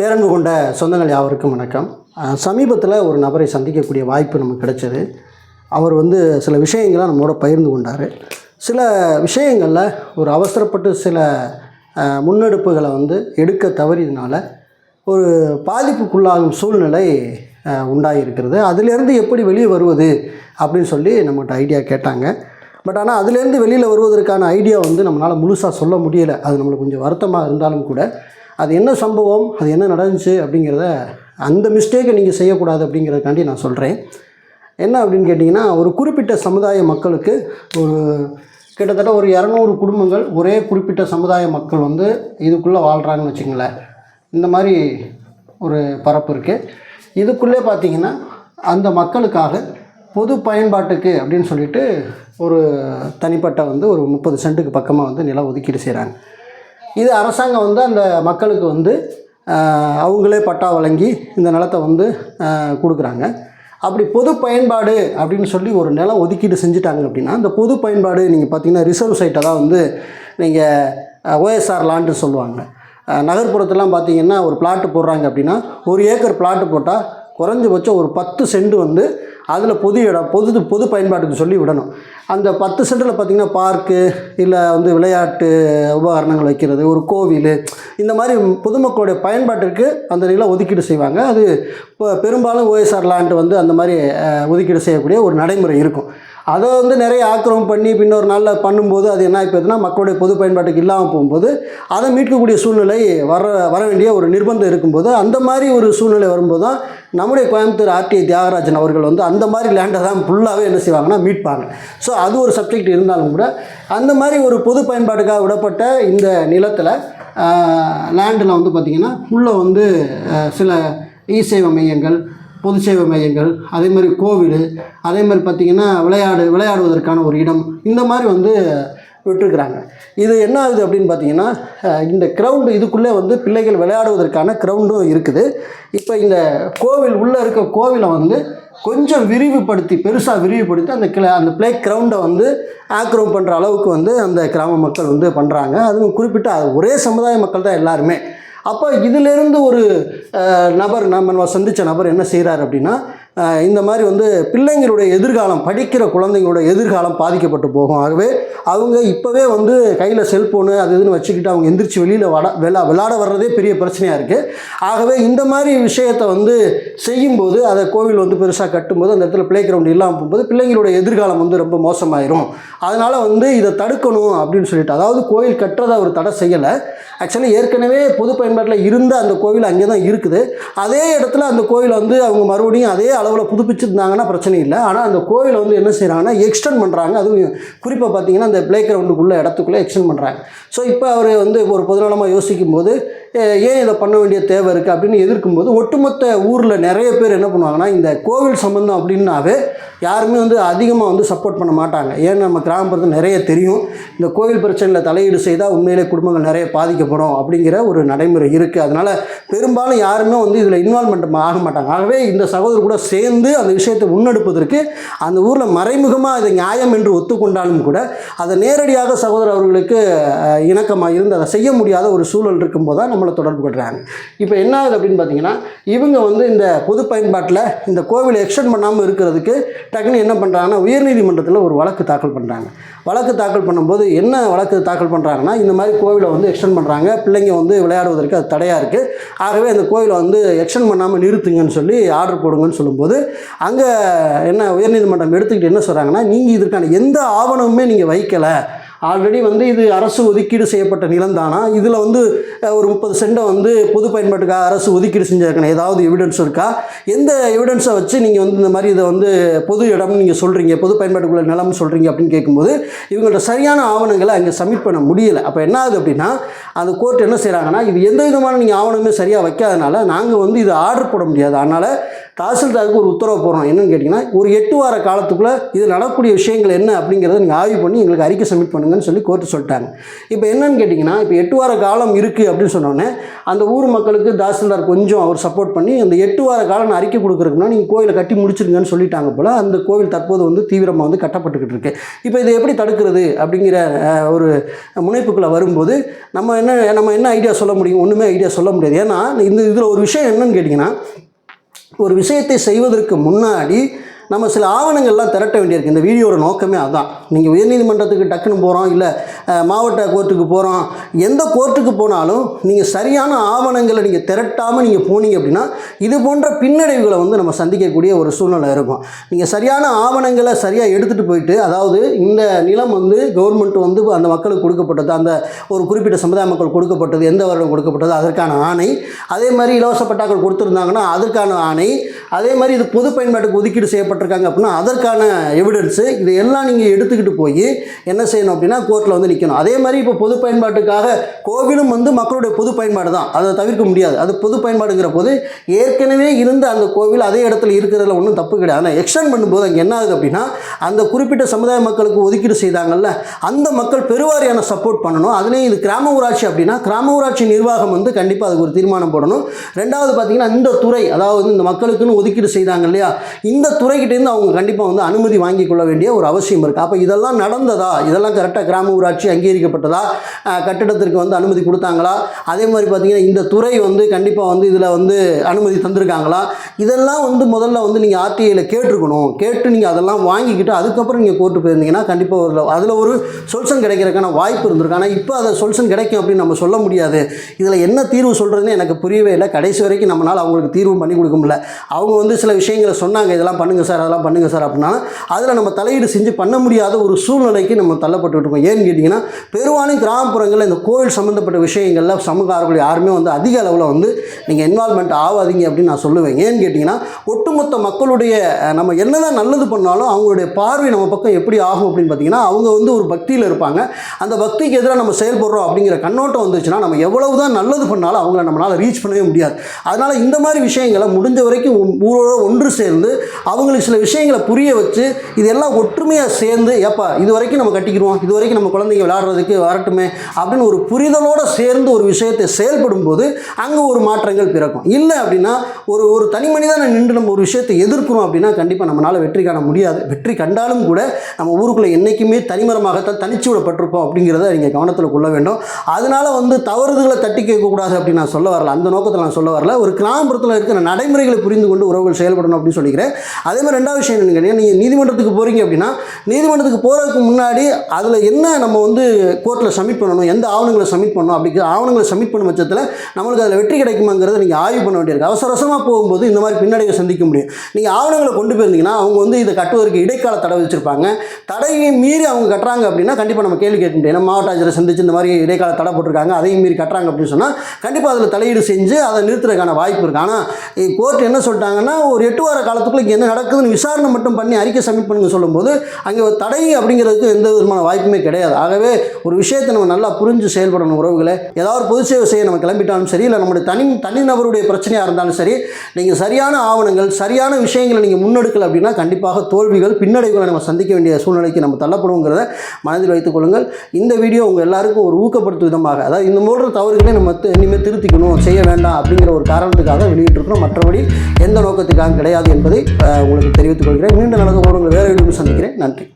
பேரன்பு கொண்ட சொந்தங்கள் யாவருக்கும் வணக்கம். சமீபத்தில் ஒரு நபரை சந்திக்கக்கூடிய வாய்ப்பு நமக்கு கிடைச்சது. அவர் வந்து சில விஷயங்களை நம்மளோட பகிர்ந்து கொண்டார். சில விஷயங்களில் ஒரு அவசரப்பட்டு சில முன்னெடுப்புகளை வந்து எடுக்க தவறியதுனால ஒரு பாதிப்புக்குள்ளாகும் சூழ்நிலை அஹ், உண்டாகியிருக்கிறது எப்படி வெளியே வருவது அப்படின்னு சொல்லி நம்மகிட்ட ஐடியா கேட்டாங்க. பட் ஆனால் அதுலேருந்து வெளியில் வருவதற்கான ஐடியா வந்து நம்மளால் முழுசாக சொல்ல முடியலை. அது நம்மளுக்கு கொஞ்சம் வருத்தமாக இருந்தாலும் கூட அது என்ன சம்பவம் அது என்ன நடந்துச்சு அப்படிங்கிறத அந்த மிஸ்டேக்கை நீங்கள் செய்யக்கூடாது அப்படிங்கிறதுக்காண்டி நான் சொல்கிறேன் என்ன அப்படின்னு கேட்டிங்கன்னா ஒரு குறிப்பிட்ட சமுதாய மக்களுக்கு ஒரு கிட்டத்தட்ட ஒரு இரநூறு குடும்பங்கள் ஒரே குறிப்பிட்ட சமுதாய மக்கள் வந்து இதுக்குள்ளே வாழ்கிறாங்கன்னு வச்சுங்களேன் இந்த மாதிரி ஒரு பரப்பு இருக்குது இதுக்குள்ளே பார்த்தீங்கன்னா அந்த மக்களுக்காக பொது பயன்பாட்டுக்கு அப்படின்னு சொல்லிட்டு ஒரு தனிப்பட்ட வந்து ஒரு முப்பது சென்ட்டுக்கு பக்கமாக வந்து நிலம் ஒதுக்கீடு செய்கிறாங்க இது அரசாங்கம் வந்து அந்த மக்களுக்கு வந்து அவங்களே பட்டா வழங்கி இந்த நிலத்தை வந்து கொடுக்குறாங்க. அப்படி பொது பயன்பாடு அப்படின்னு சொல்லி ஒரு நிலம் ஒதுக்கீடு செஞ்சுட்டாங்க அப்படின்னா அந்த பொது பயன்பாடு நீங்கள் பார்த்தீங்கன்னா ரிசர்வ் சைட்டை தான் வந்து நீங்கள் ஓஎஸ்ஆர் லாண்டு சொல்லுவாங்க. நகர்ப்புறத்துலாம் பார்த்தீங்கன்னா ஒரு பிளாட்டு போடுறாங்க அப்படின்னா ஒரு ஏக்கர் பிளாட்டு போட்டால் குறைஞ்சபட்சம் ஒரு பத்து சென்ட் வந்து அதில் பொது இடம் பொது பொது பயன்பாட்டுக்கு சொல்லி விடணும். அந்த பத்து சென்டில் பார்த்திங்கன்னா பார்க்கு இல்லை வந்து விளையாட்டு உபகரணங்கள் வைக்கிறது ஒரு கோவில் இந்த மாதிரி பொதுமக்களுடைய பயன்பாட்டிற்கு அந்த நிலம் ஒதுக்கீடு செய்வாங்க. அது இப்போ பெரும்பாலும் ஓஎஸ்ஆர் லேண்ட் வந்து அந்த மாதிரி ஒதுக்கீடு செய்யக்கூடிய ஒரு நடைமுறை இருக்கும். அதை வந்து நிறைய ஆக்கிரமம் பண்ணி பின்னொரு நாளில் பண்ணும்போது அது என்ன ஆகிப்போதுன்னா மக்களுடைய பொது பயன்பாட்டுக்கு இல்லாமல் போகும்போது அதை மீட்கக்கூடிய சூழ்நிலை வர வர வேண்டிய ஒரு நிர்பந்தம் இருக்கும்போது அந்த மாதிரி ஒரு சூழ்நிலை வரும்போது தான் நம்முடைய கோயம்புத்தூர் ஆர்டிஐ தியாகராஜன் அவர்கள் வந்து அந்த மாதிரி லேண்டை தான் ஃபுல்லாகவே என்ன செய்வாங்கன்னா மீட்பாங்க. ஸோ அது ஒரு சப்ஜெக்ட் இருந்தாலும் கூட அந்த மாதிரி ஒரு பொது பயன்பாட்டுக்காக விடப்பட்ட இந்த நிலத்தில் லேண்டில் வந்து பார்த்திங்கன்னா உள்ளே வந்து சில இ மையங்கள் பொது சேவை மையங்கள் அதே மாதிரி கோவில் அதே மாதிரி பார்த்திங்கன்னா விளையாடு விளையாடுவதற்கான ஒரு இடம். இந்த மாதிரி வந்து விட்டுருக்குறாங்க. இது என்ன ஆகுது அப்படின்னு பார்த்தீங்கன்னா இந்த கிரவுண்டு இதுக்குள்ளே வந்து பிள்ளைகள் விளையாடுவதற்கான கிரவுண்டும் இருக்குது. இப்போ இந்த கோவில் உள்ளே இருக்க கோவிலை வந்து கொஞ்சம் விரிவுபடுத்தி பெருசாக விரிவுபடுத்தி அந்த கிள அந்த பிளே கிரவுண்டை வந்து ஆக்கிரமம் பண்ணுற அளவுக்கு வந்து அந்த கிராம மக்கள் வந்து பண்ணுறாங்க அதுவும் குறிப்பிட்ட ஒரே சமுதாய மக்கள் தான் எல்லாருமே. அப்போ இதிலிருந்து ஒரு நபர் நம்ம சந்தித்த நபர் என்ன செய்கிறார் அப்படின்னா இந்த மாதிரி வந்து பிள்ளைங்களுடைய எதிர்காலம் படிக்கிற குழந்தைங்களோட எதிர்காலம் பாதிக்கப்பட்டு போகும். ஆகவே அவங்க இப்போவே வந்து கையில் செல்ஃபோனு அது இதுன்னு வச்சுக்கிட்டு அவங்க எந்திரிச்சு வெளியில் வட விளா விளாட வர்றதே பெரிய பிரச்சனையாக இருக்குது ஆகவே இந்த மாதிரி விஷயத்தை வந்து செய்யும்போது அதை கோவில் வந்து பெருசாக கட்டும்போது அந்த இடத்துல பிளே கிரவுண்ட் இல்லாமல் போகும்போது பிள்ளைங்களோட எதிர்காலம் வந்து ரொம்ப மோசமாயிரும். அதனால் வந்து இதை தடுக்கணும் அப்படின்னு சொல்லிட்டு அதாவது கோயில் கட்டுறதை அவர் தடை செய்யலை. ஆக்சுவலி ஏற்கனவே பொது பயன்பாட்டில் இருந்த அந்த கோவில் அங்கே தான் இருக்குது. அதே இடத்துல அந்த கோவில் வந்து அவங்க மறுபடியும் அதே அளவில் புதுப்பிச்சிருந்தாங்கன்னா பிரச்சனை இல்லை. ஆனால் அந்த கோவிலை வந்து என்ன செய்கிறாங்கன்னா எக்ஸ்டெண்ட் பண்ணுறாங்க அதுவும் குறிப்பாக பார்த்தீங்கன்னா அந்த ப்ளே கிரவுண்டுக்குள்ளே இடத்துக்குள்ளே எக்ஸ்டெண்ட் பண்ணுறாங்க ஸோ இப்போ அவர் வந்து ஒரு பொதுநலமாக யோசிக்கும் போது ஏன் இதை பண்ண வேண்டிய தேவை இருக்குது அப்படின்னு எதிர்க்கும்போது ஒட்டுமொத்த ஊரில் நிறைய பேர் என்ன பண்ணுவாங்கன்னா இந்த கோவில் சம்பந்தம் அப்படின்னாவே யாருமே வந்து அதிகமாக வந்து சப்போர்ட் பண்ண மாட்டாங்க. ஏன் நம்ம கிராமப்புறத்தில் நிறைய தெரியும். இந்த கோவில் பிரச்சனையில் தலையீடு செய்தால் உண்மையிலே குடும்பங்கள் நிறைய பாதிக்கப்படும் அப்படிங்கிற ஒரு நடைமுறை இருக்குது அதனால் பெரும்பாலும் யாருமே வந்து இதில் இன்வால்மெண்ட் ஆக மாட்டாங்க. ஆகவே இந்த சகோதரர் கூட சேர்ந்து அந்த விஷயத்தை முன்னெடுப்பதற்கு அந்த ஊரில் மறைமுகமாக இதை நியாயம் என்று ஒத்துக்கொண்டாலும் கூட அதை நேரடியாக சகோதரர் அவர்களுக்கு இணக்கமாக இருந்து அதை செய்ய முடியாத ஒரு சூழல் இருக்கும்போது தான் நம்மளை தொடர்பு கொள்கிறாங்க இப்போ என்ன ஆகுது அப்படின்னு பார்த்தீங்கன்னா இவங்க வந்து இந்த பொது பயன்பாட்டில் இந்த கோவிலை எக்ஸ்டெண்ட் பண்ணாமல் இருக்கிறதுக்கு டக்குன்னு என்ன பண்ணுறாங்கன்னா உயர்நீதிமன்றத்தில் ஒரு வழக்கு தாக்கல் பண்ணுறாங்க வழக்கு தாக்கல் பண்ணும்போது என்ன வழக்கு தாக்கல் பண்ணுறாங்கன்னா இந்த மாதிரி கோவிலை வந்து எக்ஸ்டெண்ட் பண்ணுறாங்க பிள்ளைங்க வந்து விளையாடுவதற்கு அது தடையாக இருக்குது ஆகவே அந்த கோவிலை வந்து எக்ஸ்டெண்ட் பண்ணாமல் நிறுத்துங்கன்னு சொல்லி ஆர்டர் போடுங்கன்னு சொல்லும்போது அங்கே என்ன உயர்நீதிமன்றம் எடுத்துக்கிட்டு என்ன சொல்கிறாங்கன்னா நீங்கள் இதற்கான எந்த ஆவணமுமே நீங்கள் வைக்கலை. ஆல்ரெடி வந்து இது அரசு ஒதுக்கீடு செய்யப்பட்ட நிலம் தானா இதில் வந்து ஒரு முப்பது சென்டை வந்து பொது பயன்பாட்டுக்காக அரசு ஒதுக்கீடு செஞ்சிருக்கணும். ஏதாவது எவிடன்ஸ் இருக்கா? எந்த எவிடன்ஸை வச்சு நீங்கள் வந்து இந்த மாதிரி இதை வந்து பொது இடம்னு நீங்கள் சொல்கிறீங்க பொது பயன்பாட்டுக்குள்ள நிலம்னு சொல்கிறீங்க அப்படின்னு கேட்கும்போது இவங்கள்ட்ட சரியான ஆவணங்களை அங்கே சப்மிட் பண்ண முடியலை. அப்போ என்ன ஆகுது அப்படின்னா அந்த கோர்ட் என்ன செய்கிறாங்கன்னா இது எந்த விதமான நீங்கள் ஆவணமே சரியாக வைக்காதனால நாங்கள் வந்து இதை ஆர்டர் போட முடியாது. அதனால் தாசில்தாருக்கு ஒரு உத்தரவு போடுறோம் என்னன்னு கேட்டிங்கன்னா ஒரு எட்டு வார காலத்துக்குள்ளே இது நடக்கக்கூடிய விஷயங்கள் என்ன அப்படிங்கிறத நீங்கள் ஆய்வு பண்ணி எங்களுக்கு அறிக்கை சப்மிட் பண்ணுங்கன்னு சொல்லி கோர்ட்டு சொல்லிட்டாங்க. இப்போ என்னன்னு கேட்டிங்கன்னா இப்போ எட்டு வார காலம் இருக்குது அப்படின்னு சொன்னோன்னே அந்த ஊர் மக்களுக்கு தாசில்தார் கொஞ்சம் அவர் சப்போர்ட் பண்ணி அந்த எட்டு வார காலம் நான் அறிக்கை கொடுக்குறதுக்குன்னா நீங்கள் கோயிலை கட்டி முடிச்சிருங்கன்னு சொல்லிட்டாங்க போல் அந்த கோவில் தற்போது வந்து தீவிரமாக வந்து கட்டப்பட்டுக்கிட்டு இருக்கு. இப்போ இதை எப்படி தடுக்கிறது அப்படிங்கிற ஒரு முனைப்புக்குள்ளே வரும்போது நம்ம என்ன நம்ம என்ன ஐடியா சொல்ல முடியும்? ஒன்றுமே ஐடியா சொல்ல முடியாது. ஏன்னா இந்த இதில் ஒரு விஷயம் என்னன்னு கேட்டிங்கன்னா ஒரு விஷயத்தை செய்வதற்கு முன்னாடி நம்ம சில ஆவணங்கள்லாம் திரட்ட வேண்டியிருக்கு. இந்த வீடியோட நோக்கமே அதுதான் நீங்கள் உயர்நீதிமன்றத்துக்கு டக்குன்னு போகிறோம் இல்லை மாவட்ட கோர்ட்டுக்கு போகிறோம் எந்த கோர்ட்டுக்கு போனாலும் நீங்கள் சரியான ஆவணங்களை நீங்கள் திரட்டாமல் நீங்கள் போனீங்க அப்படின்னா இது போன்ற பின்னடைவுகளை வந்து நம்ம சந்திக்கக்கூடிய ஒரு சூழ்நிலை இருக்கும். நீங்கள் சரியான ஆவணங்களை சரியாக எடுத்துகிட்டு போயிட்டு அதாவது இந்த நிலம் வந்து கவர்மெண்ட் வந்து அந்த மக்களுக்கு கொடுக்கப்பட்டது அந்த ஒரு குறிப்பிட்ட சமுதாய மக்கள் கொடுக்கப்பட்டது எந்த வருடம் கொடுக்கப்பட்டது அதற்கான ஆணை அதே மாதிரி இலவச பட்டாக்கள் கொடுத்துருந்தாங்கன்னா அதற்கான ஆணை அதே மாதிரி இது பொது பயன்பாட்டுக்கு ஒதுக்கீடு செய்யப்பட்ட செய்யப்பட்டிருக்காங்க அப்படின்னா அதற்கான எவிடன்ஸு இது எல்லாம் நீங்கள் எடுத்துக்கிட்டு போய் என்ன செய்யணும் அப்படின்னா கோர்ட்டில் வந்து நிற்கணும் அதே மாதிரி இப்போ பொது பயன்பாட்டுக்காக கோவிலும் வந்து மக்களுடைய பொது பயன்பாடு தான். அதை தவிர்க்க முடியாது. அது பொது பயன்பாடுங்கிற போது ஏற்கனவே இருந்த அந்த கோவில் அதே இடத்துல இருக்கிறதுல ஒன்றும் தப்பு கிடையாது. ஆனால் எக்ஸ்டெண்ட் பண்ணும்போது அங்கே என்ன ஆகுது அப்படின்னா அந்த குறிப்பிட்ட சமுதாய மக்களுக்கு ஒதுக்கீடு செய்தாங்கல்ல அந்த மக்கள் பெருவாரியான சப்போர்ட் பண்ணணும். அதுலேயும் இது கிராம ஊராட்சி அப்படின்னா கிராம ஊராட்சி நிர்வாகம் வந்து கண்டிப்பாக அதுக்கு ஒரு தீர்மானம் போடணும். ரெண்டாவது பார்த்தீங்கன்னா இந்த துறை அதாவது இந்த மக்களுக்குன்னு ஒதுக்கீடு செய்தாங்க இல்லையா இந்த துறைக்கிட்டேருந்து அவங்க கண்டிப்பாக வந்து அனுமதி வாங்கி கொள்ள வேண்டிய ஒரு அவசியம் இருக்குது அப்போ இதெல்லாம் நடந்ததா? இதெல்லாம் கரெக்டாக கிராம ஊராட்சி அங்கீகரிக்கப்பட்டதா? கட்டிடத்திற்கு வந்து அனுமதி கொடுத்தாங்களா? அதே மாதிரி பார்த்தீங்கன்னா இந்த துறை வந்து கண்டிப்பாக வந்து இதில் வந்து அனுமதி தந்திருக்காங்களா? இதெல்லாம் வந்து முதல்ல வந்து நீங்கள் ஆர்டிஐயில் கேட்டுருக்கணும். கேட்டு நீங்கள் அதெல்லாம் வாங்கிக்கிட்டு அதுக்கப்புறம் நீங்கள் கோர்ட்டு போயிருந்தீங்கன்னா கண்டிப்பாக ஒரு அதில் ஒரு சொல்யூஷன் கிடைக்கிறதுக்கான வாய்ப்பு இருந்திருக்கு ஆனால் இப்போ அதை சொல்யூஷன் கிடைக்கும் அப்படின்னு நம்ம சொல்ல முடியாது. இதில் என்ன தீர்வு சொல்கிறதுன்னு எனக்கு புரியவே இல்லை. கடைசி வரைக்கும் நம்மளால் அவங்களுக்கு தீர்வு பண்ணி கொடுக்க முடியல. அவங்க வந்து சில விஷயங்களை சொன்னாங்க. இதெல்லாம் பண்ணுங்கள் சார் அதெல்லாம் பண்ணுங்கள் சார் அப்படின்னா அதில் நம்ம தலையீடு செஞ்சு பண்ண முடியாத ஒரு சூழ்நிலைக்கு நம்ம தள்ளப்பட்டு இருக்கோம். ஏன்னு கேட்டிங்கன்னா பெரும்பாலும் கிராமப்புறங்களில் இந்த கோவில் சம்மந்தப்பட்ட விஷயங்களில் சமூக ஆர்வலர்கள் யாருமே வந்து அதிக அளவில் வந்து நீங்கள் இன்வால்மெண்ட் ஆகாதீங்க அப்படின்னு நான் சொல்லுவேன். ஏன்னு கேட்டிங்கன்னா ஒட்டுமொத்த மக்களுடைய நம்ம என்னதான் நல்லது பண்ணாலும் அவங்களுடைய பார்வை நம்ம பக்கம் எப்படி ஆகும் அப்படின்னு பார்த்தீங்கன்னா அவங்க வந்து ஒரு பக்தியில் இருப்பாங்க. அந்த பக்திக்கு எதிராக நம்ம செயல்படுறோம் அப்படிங்கிற கண்ணோட்டம் வந்துச்சுன்னா நம்ம எவ்வளவு தான் நல்லது பண்ணாலும் அவங்கள நம்மளால் ரீச் பண்ணவே முடியாது. அதனால் இந்த மாதிரி விஷயங்களை முடிஞ்ச வரைக்கும் ஊரோட ஒன்று சேர்ந்து அவங்களுக்கு சில விஷயங்களை புரிய வச்சு இதெல்லாம் ஒற்றுமையாக சேர்ந்து ஏப்பா இது வரைக்கும் நம்ம கட்டிக்கிறோம் இது வரைக்கும் நம்ம குழந்தைங்க விளாடுறதுக்கு வரட்டுமே அப்படின்னு ஒரு புரிதலோடு சேர்ந்து ஒரு விஷயத்தை செயல்படும் போது அங்கே ஒரு மாற்றங்கள் பிறக்கும். இல்லை அப்படின்னா ஒரு ஒரு தனி மனிதனை நின்று நம்ம ஒரு விஷயத்தை எதிர்க்கிறோம் அப்படின்னா கண்டிப்பாக நம்மளால் வெற்றி காண முடியாது. வெற்றி கண்டாலும் கூட நம்ம ஊருக்குள்ளே என்றைக்குமே தனிமரமாகத்தான் தனிச்சு விடப்பட்டிருப்போம் அப்படிங்கிறத நீங்கள் கவனத்தில் கொள்ள வேண்டும். அதனால் வந்து தவறுதலை தட்டி கேட்கக்கூடாது அப்படின்னு நான் சொல்ல வரல. அந்த நோக்கத்தில் நான் சொல்ல வரல. ஒரு கிராமப்புறத்தில் இருக்கிற நடைமுறைகளை புரிந்து கொண்டு உறவுகள் செயல்படணும் அப்படின்னு சொல்லிக்கிறேன். அதே மாதிரி ரெண்டாவது விஷயம் என்ன கேட்டீங்கன்னா நீங்கள் நீதிமன்றத்துக்கு போகிறீங்க அப்படின்னா நீதிமன்றத்துக்கு போகிறதுக்கு முன்னாடி அதில் என்ன நம்ம வந்து கோர்ட்டில் சப்மிட் பண்ணணும் எந்த ஆவணங்களை சப்மிட் பண்ணணும் அப்படிங்கிற ஆவணங்களை சப்மிட் பண்ணும் பட்சத்தில் நம்மளுக்கு அதில் வெற்றி கிடைக்குமாங்கிறத நீங்கள் ஆய்வு பண்ண வேண்டியிருக்கு. அவசர அவசரமாக போகும்போது இந்த மாதிரி பின்னடைவை சந்திக்க முடியும். நீங்கள் ஆவணங்களை கொண்டு போயிருந்தீங்கன்னா அவங்க வந்து இதை கட்டுவதற்கு இடைக்கால தடை வச்சுருப்பாங்க தடையை மீறி அவங்க கட்டுறாங்க அப்படின்னா கண்டிப்பாக நம்ம கேள்வி கேட்க முடியும். ஏன்னா மாவட்ட ஆட்சியரை சந்திச்சு இந்த மாதிரி இடைக்கால தடை போட்டிருக்காங்க அதையும் மீறி கட்டுறாங்க அப்படின்னு சொன்னால் கண்டிப்பாக அதில் தலையீடு செஞ்சு அதை நிறுத்துறதுக்கான வாய்ப்பு இருக்குது ஆனால் கோர்ட் என்ன சொல்லிட்டாங்கன்னா ஒரு எட்டு வார காலத்துக்குள்ள இங்கே என்ன நடக்குது நடக்குதுன்னு விசாரணை மட்டும் பண்ணி அறிக்கை சப்மிட் பண்ணுங்க சொல்லும்போது அங்கே ஒரு தடை அப்படிங்கிறதுக்கு எந்த விதமான வாய்ப்புமே கிடையாது. ஆகவே ஒரு விஷயத்தை நம்ம நல்லா புரிஞ்சு செயல்படணும் உறவுகளை. ஏதாவது ஒரு பொது சேவை செய்ய நம்ம கிளம்பிட்டாலும் சரி இல்லை நம்முடைய தனி தனிநபருடைய பிரச்சனையாக இருந்தாலும் சரி நீங்கள் சரியான ஆவணங்கள் சரியான விஷயங்களை நீங்கள் முன்னெடுக்கல அப்படின்னா கண்டிப்பாக தோல்விகள் பின்னடைவுகளை நம்ம சந்திக்க வேண்டிய சூழ்நிலைக்கு நம்ம தள்ளப்படுவோங்கிறத மனதில் வைத்துக் கொள்ளுங்கள். இந்த வீடியோ உங்கள் எல்லாருக்கும் ஒரு ஊக்கப்படுத்தும் விதமாக அதாவது இந்த போன்ற தவறுகளை நம்ம இனிமேல் திருத்திக்கணும் செய்ய வேண்டாம் அப்படிங்கிற ஒரு காரணத்துக்காக வெளியிட்டிருக்கிறோம். மற்றபடி எந்த நோக்கத்துக்காக கிடையாது என்பதை உங்களுக்கு தெரிவித்துக் கொள்கிறேன். மீண்டும் நல்லது போடுங்கள் வேறு வீடியோ சந்திக்கிறேன். நன்றி.